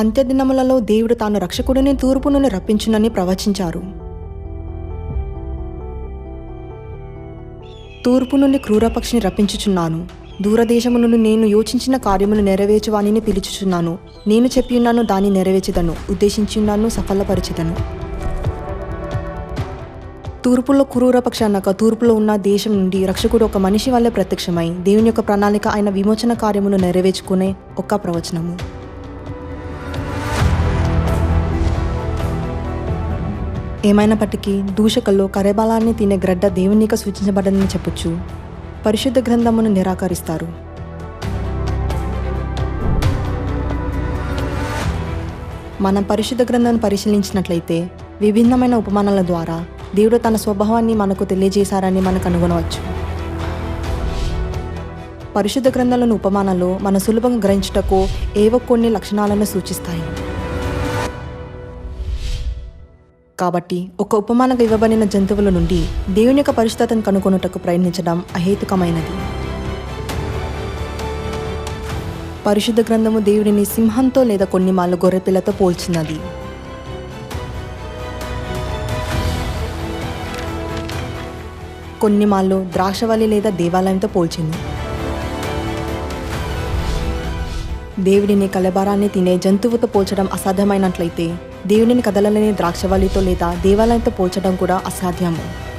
అంత్యదినములలో దేవుడు తాను రక్షకుడిని తూర్పు నుండి రప్పించునని ప్రవచించారు. తూర్పు నుండి క్రూరపక్షిని రప్పించుచున్నాను. దూరదేశము నుండి నేను యోచించిన కార్యమును నెరవేర్చువానిని పిలుచుచున్నాను. నేను చెప్పియున్నాను దాన్ని నెరవేర్చదను. ఉద్దేశించున్నాను సఫలపరిచదను. తూర్పులో క్రూరపక్ష అన్నాక తూర్పులో ఉన్న దేశం నుండి రక్షకుడు ఒక మనిషి వల్లే ప్రత్యక్షమై దేవుని యొక్క ప్రణాళిక ఆయన విమోచన కార్యమును నెరవేర్చుకునే ఒక్క ప్రవచనము. ఏమైనప్పటికీ దూషకల్లో కరేబాలాన్ని తినే గ్రడ్డ దేవునిక సూచించబడదని చెప్పొచ్చు. పరిశుద్ధ గ్రంథమును నిరాకరిస్తారు. మనం పరిశుద్ధ గ్రంథాన్ని పరిశీలించినట్లయితే విభిన్నమైన ఉపమానాల ద్వారా దేవుడు తన స్వభావాన్ని మనకు తెలియజేశారని మనకు కనుగొనవచ్చు. పరిశుద్ధ గ్రంథాలను ఉపమానాలు మన సులభంగా గ్రహించుటకు ఏవో కొన్ని లక్షణాలను సూచిస్తాయి. కాబట్టి ఒక ఉపమానంగా ఇవ్వబడిన జంతువుల నుండి దేవుని యొక్క పరిశుద్ధతను కనుగొనుటకు ప్రయత్నించడం అహేతుకమైనది. పరిశుద్ధ గ్రంథము దేవుడిని సింహంతో లేదా కొన్ని మాళ్ళు గొర్రెపిల్లతో పోల్చినది. కొన్ని మాళ్ళు ద్రాక్షవల్లి లేదా దేవాలయంతో పోల్చింది. దేవుడిని కలబారాన్ని తినే జంతువుతో పోల్చడం అసాధ్యమైనట్లయితే దేవుడిని కదలలేని ద్రాక్షవాళితో లేదా దేవాలయంతో పోల్చడం కూడా అసాధ్యము.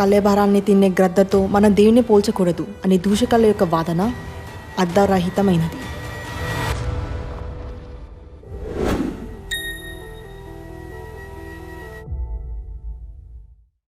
కలేభారాన్ని తినే గ్రద్దతో మనం దేవుని పోల్చకూడదు అని దూషకల యొక్క వాదన అర్ధరహితమైనది